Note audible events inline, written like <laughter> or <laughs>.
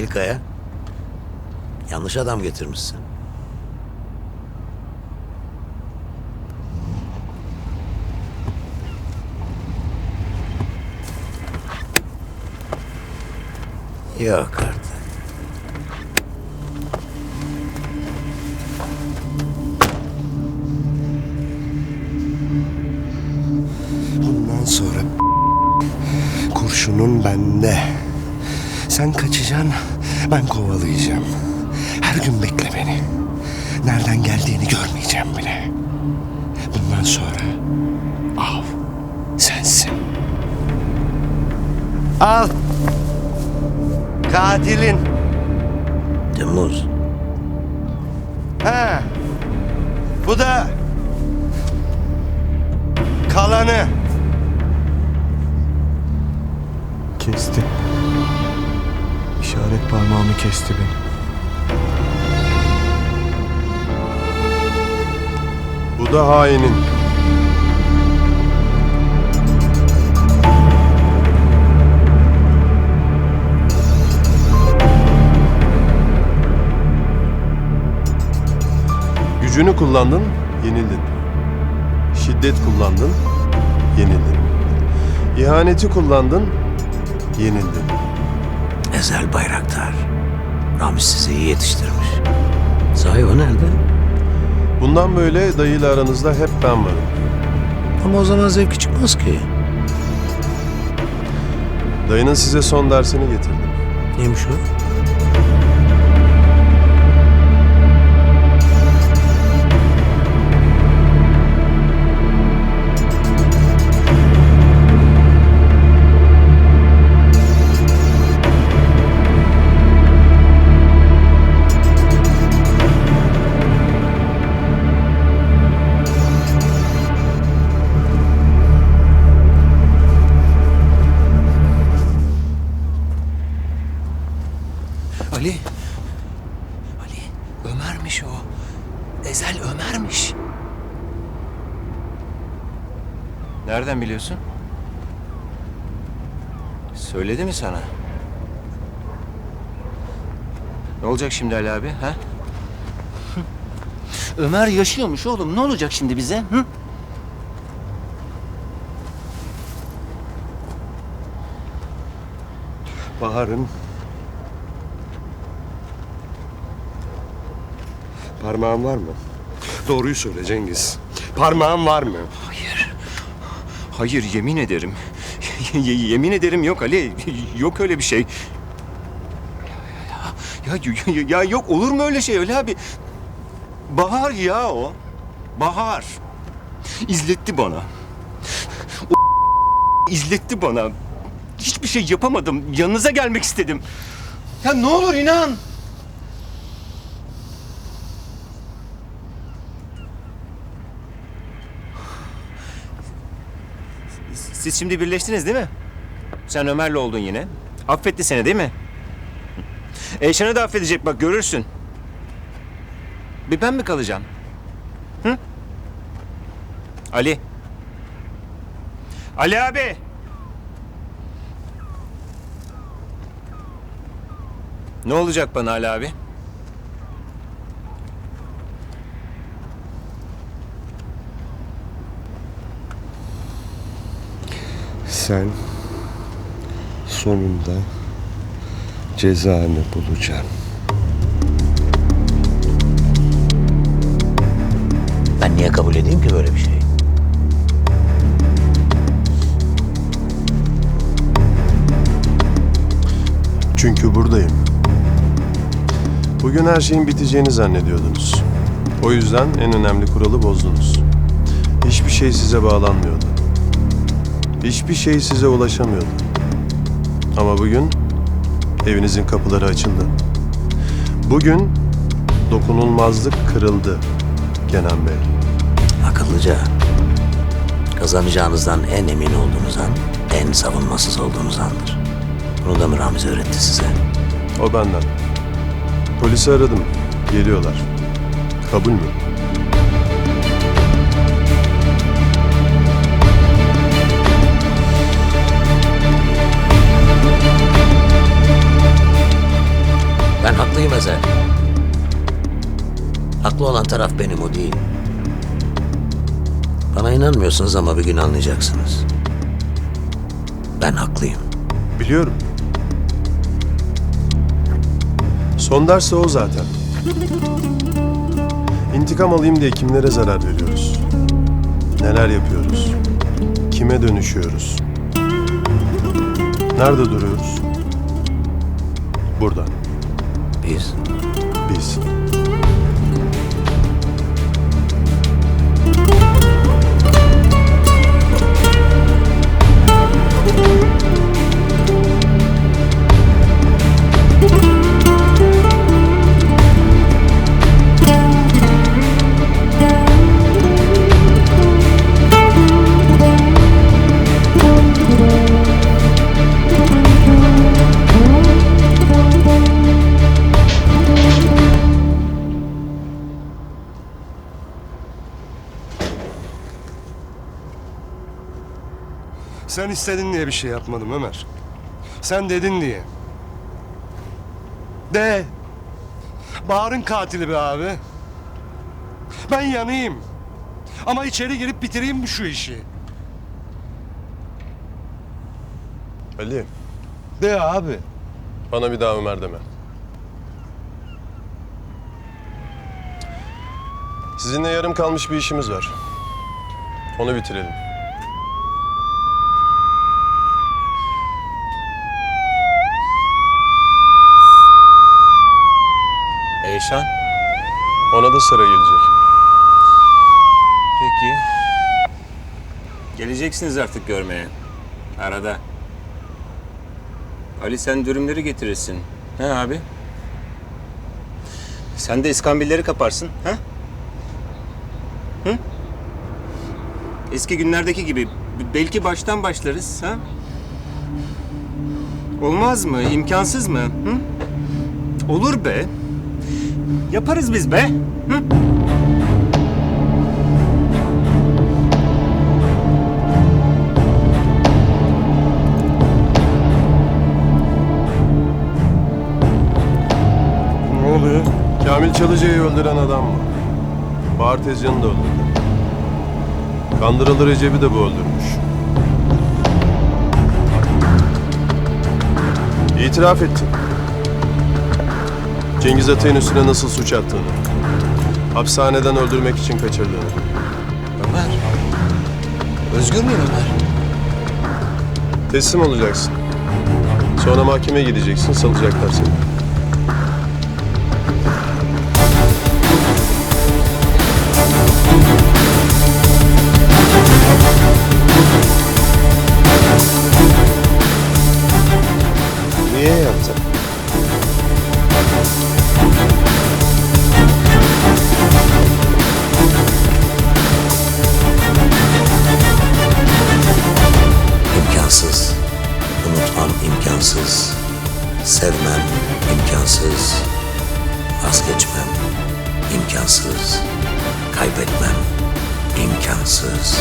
Değil Kaya. Yanlış adam getirmişsin. Yok artık. Bundan sonra kurşunun bende. Sen kaçacaksın, ben kovalayacağım. Her gün bekle beni. Nereden geldiğini görmeyeceğim bile. Bundan sonra av sensin. Al. Katilin. Temmuz. Ha. Bu da kalanı. Kesti. İşaret parmağımı kesti beni. Bu da hainin. Gücünü kullandın, yenildin. Şiddet kullandın, yenildin. İhaneti kullandın, yenildin. Ezel Bayraktar. Ramiz sizi iyi yetiştirmiş. Sahi o nerede? Bundan böyle dayıyla aranızda hep ben varım. Ama o zaman zevki çıkmaz ki. Dayının size son dersini getirdim. Neymiş o? Ezel Ömer'miş. Nereden biliyorsun? Söyledi mi sana? Ne olacak şimdi Ali abi ha? Ömer yaşıyormuş oğlum. Ne olacak şimdi bize? Hı? Bahar'ın parmağın var mı? Doğruyu söyle Cengiz. Parmağın var mı? Hayır. Hayır yemin ederim. <laughs> Y- yemin ederim yok Ali. Yok öyle bir şey. Ya, ya, ya, ya yok olur mu öyle şey öyle abi? Bahar ya o. Bahar. İzletti bana. O <laughs> izletti bana. Hiçbir şey yapamadım. Yanınıza gelmek istedim. Ya ne olur inan. Siz şimdi birleştiniz değil mi? Sen Ömer'le oldun yine. Affetti seni değil mi? Eyşan'ı da affedecek bak görürsün. Bir ben mi kalacağım? Hı? Ali. Ali abi. Ne olacak bana Ali abi? Sen sonunda cezanı bulacaksın. Ben niye kabul edeyim ki böyle bir şeyi? Çünkü buradayım. Bugün her şeyin biteceğini zannediyordunuz. O yüzden en önemli kuralı bozdunuz. Hiçbir şey size bağlanmıyordu. Hiçbir şey size ulaşamıyordu. Ama bugün evinizin kapıları açıldı. Bugün dokunulmazlık kırıldı Kenan Bey. Akıllıca. Kazanacağınızdan en emin olduğunuz an, en savunmasız olduğunuz andır. Bunu da mı Ramiz öğretti size? O benden. Polisi aradım. Geliyorlar. Kabul mü? Haklı olan taraf benim o değil. Bana inanmıyorsunuz ama bir gün anlayacaksınız. Ben haklıyım. Biliyorum. Son de o zaten. İntikam alayım diye kimlere zarar veriyoruz? Neler yapıyoruz? Kime dönüşüyoruz? Nerede duruyoruz? Burada. Biz Biz. Sen istedin diye bir şey yapmadım Ömer. Sen dedin diye. De. Bahar'ın katili be abi. Ben yanayım. Ama içeri girip bitireyim bu şu işi. Ali, De abi. bana bir daha Ömer deme. Sizinle yarım kalmış bir işimiz var. Onu bitirelim. Eyşan. Ona da sıra gelecek. Peki. Geleceksiniz artık görmeye. Arada. Ali sen dürümleri getirirsin. He abi? Sen de iskambilleri kaparsın. Ha? Hı? Eski günlerdeki gibi. Belki baştan başlarız. Ha? Olmaz mı? İmkansız mı? Hı? Olur be. Yaparız biz be. Hı? Ne oluyor? Kamil Çalıcı'yı öldüren adam mı? Bahar Tezcan'ı da öldürdü. Kandıralı Recep'i de bu öldürmüş. İtiraf etti. Cengiz Ateğin üstüne nasıl suç attığını. Hapishaneden öldürmek için kaçırdığını. Ömer. Özgür müyüm Ömer? Teslim olacaksın. Sonra mahkemeye gideceksin, salacaklar seni. Niye İmkansız. Sevmem imkansız. Vazgeçmem imkansız. Kaybetmem imkansız.